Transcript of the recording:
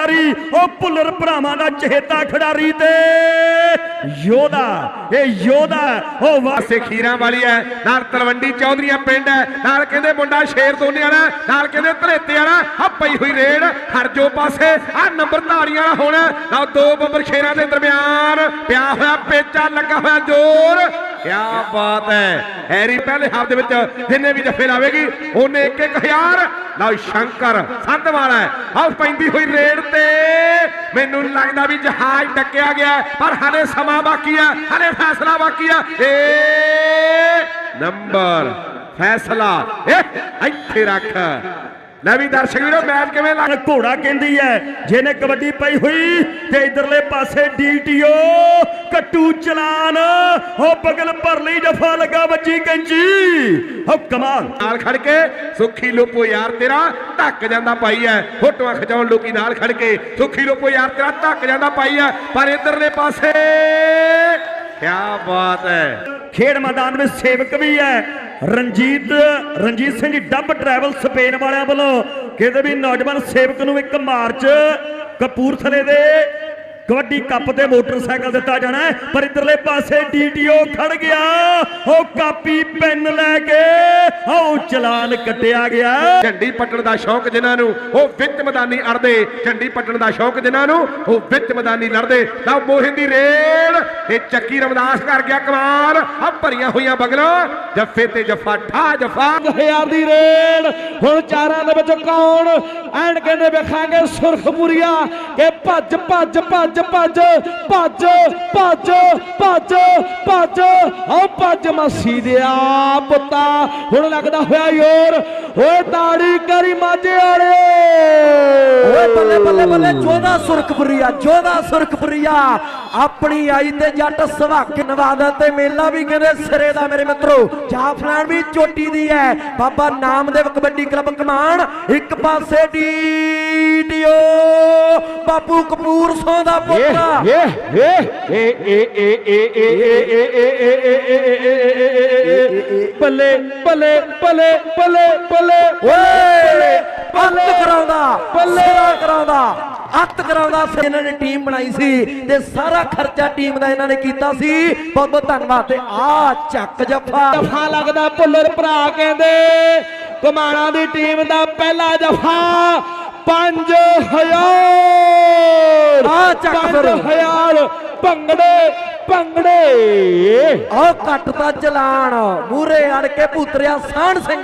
ਖਿਡਾਰੀ, ਉਹ ਭੁੱਲਰ ਭਰਾਵਾਂ ਦਾ ਚਹੇਤਾ ਖਿਡਾਰੀ ਤੇ। ਯੋਧਾ, ਇਹ ਯੋਧਾ, ਉਹ ਵਾ ਖੀਰਾਂ ਵਾਲੀ ਹੈ, ਨਾਲ ਤਲਵੰਡੀ ਚੌਧਰੀਆਂ ਪਿੰਡ ਹੈ, ਨਾਲ ਕਹਿੰਦੇ ਮੁੰਡਾ ਸ਼ੇਰ ਦੋਨੇ ਵਾਲਾ, ਨਾਲ ਕਹਿੰਦੇ ਧਰੇਤੇ ਵਾਲਾ ਆ ਪਈ ਹੋਈ ਰੇਡ ਹਰਜੋ ਪਾਸੇ ਆ ਨੰਬਰ ਧਾਰੀਆਂ ਵਾਲਾ ਹੁਣ, ਨਾਲ ਦੋ ਬੱਬਰ ਸ਼ੇਰਾਂ ਦੇ ਦਰਮਿਆਨ, ਪਿਆ ਹੋਇਆ ਪੇਚਾ, ਲੱਗਾ ਹੋਇਆ ਜ਼ੋਰ। ਕੀ ਬਾਤ ਹੈ। ਹੈਰੀ ਪਹਿਲੇ ਹਾਫ ਦੇ ਵਿੱਚ ਜਿੰਨੇ ਵੀ ਜੱਫੇ ਲਾਵੇਗੀ, ਉਹਨੇ ਇੱਕ ਇੱਕ ਹਜ਼ਾਰ। ਲਓ ਸ਼ੰਕਰ ਸੰਤ ਵਾਲਾ ਹੈ। ਪੈਂਦੀ ਹੋਈ ਰੇਡ ਤੇ ਮੈਨੂੰ ਲੱਗਦਾ ਵੀ ਜਹਾਜ਼ ਟੱਕਿਆ ਗਿਆ ਪਰ ਹਲੇ ਸਮਾਂ ਬਾਕੀ ਹੈ, ਹਲੇ ਫੈਸਲਾ ਬਾਕੀ ਹੈ। ਏ ਨੰਬਰ, ਫੈਸਲਾ। ਇੱਥੇ ਰੱਖ। ਲੈ ਵੀ ਦਰਸ਼ਕ ਵੀਰੋ ਮੈਚ ਕਿਵੇਂ ਲੱਗ ਘੋੜਾ ਕਹਿੰਦੀ ਹੈ ਜਿਹਨੇ ਕਬੱਡੀ ਪਈ ਹੋਈ ਤੇ ਇਧਰਲੇ ਪਾਸੇ ਡੀਟੀਓ ਕੱਟੂ ਚਲਾਨ ਉਹ ਬਗਲ ਭਰ ਲਈ ਜਫਾ ਲੱਗਾ ਵੱਜੀ ਕੈਂਚੀ। ਉਹ ਕਮਾਲ। ਨਾਲ ਖੜ ਕੇ ਸੁੱਖੀ ਲੋਪੋ ਯਾਰ ਤੇਰਾ ਧੱਕ ਜਾਂਦਾ ਪਾਈ ਐ। ਫੋਟੋਆਂ ਖਿਚਾਉਣ ਲੋਕੀ ਨਾਲ ਖੜ ਕੇ ਸੁੱਖੀ ਲੋਪੋ ਯਾਰ ਤੇਰਾ ਧੱਕ ਜਾਂਦਾ ਪਾਈ ਐ। ਪਰ ਇਧਰਲੇ ਪਾਸੇ ਕੀ ਬਾਤ ਹੈ ਖੇਡ ਮੈਦਾਨ ਵਿੱਚ ਸੇਵਕ ਵੀ ਹੈ ਰਣਜੀਤ ਰਣਜੀਤ ਸਿੰਘ ਡੱਬ ਟਰੈਵਲ ਸਪੇਨ ਵਾਲਿਆਂ ਵੱਲੋਂ। ਕਹਿੰਦੇ ਵੀ ਨੌਜਵਾਨ ਸੇਵਕ ਨੂੰ ਇੱਕ ਮਾਰਚ ਕਪੂਰਥਲੇ ਦੇ ਕਬੱਡੀ ਕੱਪ ਤੇ ਮੋਟਰਸਾਈਕਲ ਦਿੱਤਾ ਜਾਣਾ ਹੈ ਪਰ ਇਧਰਲੇ ਪਾਸੇ ਡੀਟੀਓ ਖੜ ਗਿਆ। ਉਹ ਕਾਪੀ ਪੈਨ ਲੈ ਕੇ ਉਹ ਚਲਾਨ ਕੱਟਿਆ ਗਿਆ। ਝੰਡੀ ਪੱਟਣ ਦਾ ਸ਼ੌਂਕ ਜਿਨ੍ਹਾਂ ਨੂੰ ਉਹ ਵਿੱਚ ਮੈਦਾਨੀ ਅੜਦੇ। ਝੰਡੀ ਪੱਟਣ ਦਾ ਸ਼ੌਂਕ ਜਿਨ੍ਹਾਂ ਨੂੰ ਉਹ ਵਿੱਚ ਮੈਦਾਨੀ ਲੜਦੇ। ਤਾਂ ਮੋਹਿੰ ਦੀ ਰੇਡ ਤੇ ਚੱਕੀ ਰਮਦਾਸ ਕਰ ਗਿਆ ਕਮਾਲ। ਆ ਭਰੀਆਂ ਹੋਈਆਂ ਬਗਲਾਂ ਜੱਫੇ ਤੇ ਜੱਫਾ ਠਾ ਜੱਫਾ। ਹਜ਼ਾਰ ਦੀ ਰੇਡ ਹੁਣ ਚਾਰਾਂ ਦੇ ਵਿੱਚੋਂ ਕੌਣ? ਐਂਡ ਕਹਿੰਦੇ ਵੇਖਾਂਗੇ ਸੁਰਖਪੁਰੀਆ ਕਿ ਭੱਜ ਭੱਜ ਭੱਜ ਭੱਜ ਭੱਜ ਭੱਜ ਭੱਜ ਭੱਜ ਆਓ ਭੱਜ ਮਸੀ ਦਿਆ ਪੁੱਤਾ। ਹੁਣ ਲੱਗਦਾ ਹੋਇਆ ਯੋਰ। ਓਏ ਤਾੜੀ ਕਰੀ ਮਾਝੇ ਵਾਲੇ। ਓਏ ਬੱਲੇ ਬੱਲੇ ਬੱਲੇ ਜੋਦਾ ਸੁਰਖਪੁਰੀਆ ਜੋਦਾ ਸੁਰਖਪੁਰੀਆ। ਆਪਣੀ ਆਈ ਤੇ ਜੱਟ ਸੁਹਾਗ ਨਵਾਦਾ ਤੇ ਮੇਲਾ ਵੀ ਕਹਿੰਦੇ ਸਿਰੇ ਦਾ ਮੇਰੇ ਮਿੱਤਰੋ। ਜਾਫਰਾਨ ਵੀ ਚੋਟੀ ਦੀ ਹੈ। ਬਾਬਾ ਨਾਮਦੇਵ ਕਬੱਡੀ ਕਲੱਬ ਕਮਾਨ ਇੱਕ ਪਾਸੇ ਡੀਡੀਓ ਬਾਪੂ ਕਪੂਰ ਸੋਂ ਦਾ ਪੁੱਤ ਬੱਲੇ ਬੱਲੇ ਬੱਲੇ ਬੱਲੇ ਬੱਲੇ ਓਏ ਅੱਤ ਕਰਾਉਂਦਾ। ਸਿਰਾ ਕਰਾਉਂਦਾ ਅੱਤ ਕਰਾਉਂਦਾ ਸੀ ਇਹਨਾਂ ਨੇ ਟੀਮ ਬਣਾਈ ਸੀ ਤੇ ਸਾਰਾ ਖਰਚਾ ਟੀਮ ਦਾ ਇਹਨਾਂ ਨੇ ਕੀਤਾ ਸੀ ਬਹੁਤ ਬਹੁਤ ਧੰਨਵਾਦ ਤੇ ਆ ਚੱਕ ਜੱਫਾ ਜਫਾ ਲੱਗਦਾ ਭੁੱਲਰ ਭਰਾ ਕਹਿੰਦੇ ਕਮਾਣਾ ਦੀ ਟੀਮ ਦਾ ਪਹਿਲਾ ਜਫਾ 5000 ਆ ਚੱਕ ਫਿਰ। 5000 ਭੰਗੜੇ ਭੰਗੜੇ ਆਹ ਕੱਟ ਦਾ ਚਲਾਨ ਮੂਰੇ ਅੜ ਕੇ ਭੂਤਰਿਆ ਸਾਹਣ ਸਿੰਘ